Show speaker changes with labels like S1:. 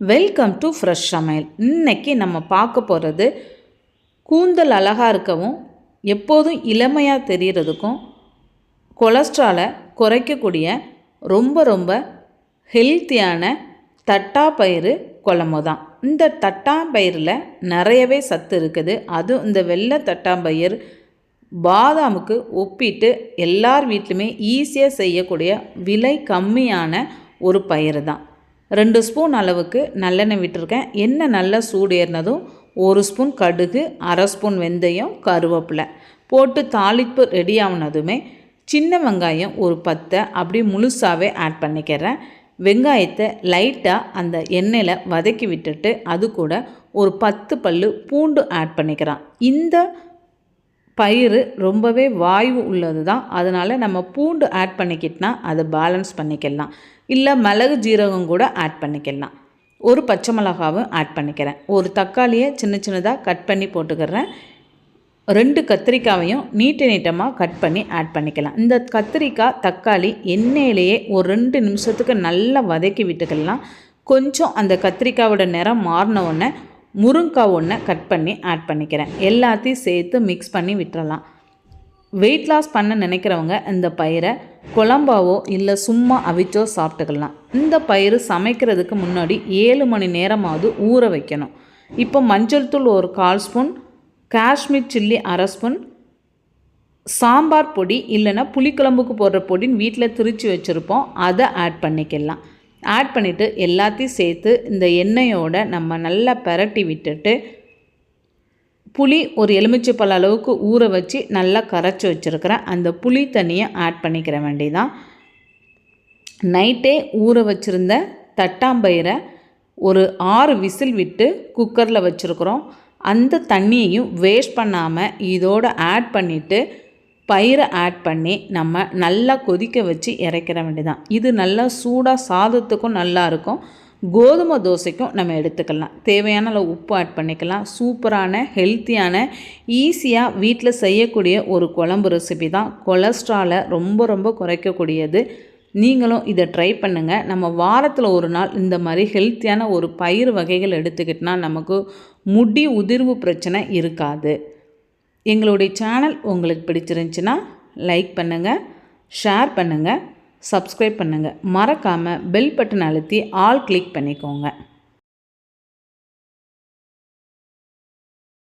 S1: Welcome to fresh சமையல் இன்னைக்கு நம்ம பார்க்க போகிறது கூந்தல் அழகாக இருக்கவும் எப்போதும் இளமையாக தெரிகிறதுக்கும் கொலஸ்ட்ராலை குறைக்கக்கூடிய ரொம்ப ரொம்ப ஹெல்த்தியான தட்டாப்பயிறு குழம்பு தான். இந்த தட்டாம்பயிரில் நிறையவே சத்து இருக்குது. அதுவும் இந்த வெள்ளை தட்டாம்பயிர் பாதாமுக்கு ஒப்பிட்டு எல்லார் வீட்லையுமே ஈஸியாக செய்யக்கூடிய விலை கம்மியான ஒரு பயிர் தான். ரெண்டு ஸ்பூன் அளவுக்கு நல்லெண்ணெய் விட்டுருக்கேன். எண்ணெய் நல்லா சூடு ஏறினதும் ஒரு ஸ்பூன் கடுகு அரை ஸ்பூன் வெந்தயம் கருவேப்பிலை போட்டு தாளிப்பு ரெடி ஆகினதுமே சின்ன வெங்காயம் ஒரு பத்தை அப்படியே முழுசாகவே ஆட் பண்ணிக்கிறேன். வெங்காயத்தை லைட்டாக அந்த எண்ணெயில் வதக்கி விட்டுட்டு அது கூட ஒரு பத்து பல்லு பூண்டு ஆட் பண்ணிக்கிறான். இந்த பயிறு ரொம்பவே வாய்வு உள்ளது தான் அதனால் நம்ம பூண்டு ஆட் பண்ணிக்கிட்டனா அதை பேலன்ஸ் பண்ணிக்கலாம். இல்லை மிளகு ஜீரகம் கூட ஆட் பண்ணிக்கலாம். ஒரு பச்சை மிளகாவும் ஆட் பண்ணிக்கிறேன். ஒரு தக்காளியை சின்ன சின்னதாக கட் பண்ணி போட்டுக்கிறேன். ரெண்டு கத்திரிக்காவையும் நீட்ட நீட்டமாக கட் பண்ணி ஆட் பண்ணிக்கலாம். இந்த கத்திரிக்காய் தக்காளி எண்ணெயிலேயே ஒரு ரெண்டு நிமிஷத்துக்கு நல்லா வதக்கி விட்டுக்கலாம். கொஞ்சம் அந்த கத்திரிக்காயோட நிறம் மாறின உடனே முருங்காய் ஒன்றை கட் பண்ணி ஆட் பண்ணிக்கிறேன். எல்லாத்தையும் சேர்த்து மிக்ஸ் பண்ணி விட்டுறலாம். வெயிட் லாஸ் பண்ண நினைக்கிறவங்க இந்த பயிரை குழம்பாவோ இல்லை சும்மா அவிச்சோ சாப்பிட்டுக்கலாம். இந்த பயிர் சமைக்கிறதுக்கு முன்னாடி ஏழு மணி நேரமாவது ஊற வைக்கணும். இப்போ மஞ்சள் தூள் ஒரு கால் ஸ்பூன் காஷ்மீர் சில்லி அரை ஸ்பூன் சாம்பார் பொடி இல்லைன்னா புளிக்குழம்புக்கு போடுற பொடின்னு வீட்டில் திரித்து வச்சுருப்போம். அதை ஆட் பண்ணிக்கலாம். ஆட் பண்ணிவிட்டு எல்லாத்தையும் சேர்த்து இந்த எண்ணெயோடு நம்ம நல்லா பரட்டி விட்டுட்டு புளி ஒரு எலுமிச்சைப்பழ அளவுக்கு ஊற வச்சு நல்லா கரைச்சி வச்சுருக்கிறேன் அந்த புளி தண்ணியை ஆட் பண்ணிக்கிற வேண்டிதான். நைட்டே ஊற வச்சுருந்த தட்டாம்பயிரை ஒரு ஆறு விசில் விட்டு குக்கரில் வச்சுருக்குறோம். அந்த தண்ணியையும் வேஸ்ட் பண்ணாமல் இதோடு ஆட் பண்ணிவிட்டு பயிரை ஆட் பண்ணி நம்ம நல்லா கொதிக்க வச்சு இறக்கிற வேண்டியதான் இது நல்லா சூடாக சாதத்துக்கும் நல்லாயிருக்கும் கோதுமை தோசைக்கும் நம்ம எடுத்துக்கலாம். தேவையான அளவு உப்பு ஆட் பண்ணிக்கலாம். சூப்பரான ஹெல்த்தியான ஈஸியாக வீட்டில் செய்யக்கூடிய ஒரு குழம்பு ரெசிபி தான். கொலஸ்ட்ராலை ரொம்ப ரொம்ப குறைக்கக்கூடியது. நீங்களும் இதை ட்ரை பண்ணுங்கள் நம்ம வாரத்தில் ஒரு நாள் இந்த மாதிரி ஹெல்த்தியான ஒரு பயிர் வகைகள் எடுத்துக்கிட்டினா நமக்கு முடி உதிர்வு பிரச்சனை இருக்காது. எங்களுடைய சேனல் உங்களுக்கு பிடிச்சிருந்துச்சின்னா லைக் பண்ணுங்கள் ஷேர் பண்ணுங்கள் சப்ஸ்கிரைப் பண்ணுங்கள் மறக்காமல் பெல் பட்டன் அழுத்தி ஆல் கிளிக் பண்ணிக்கோங்க.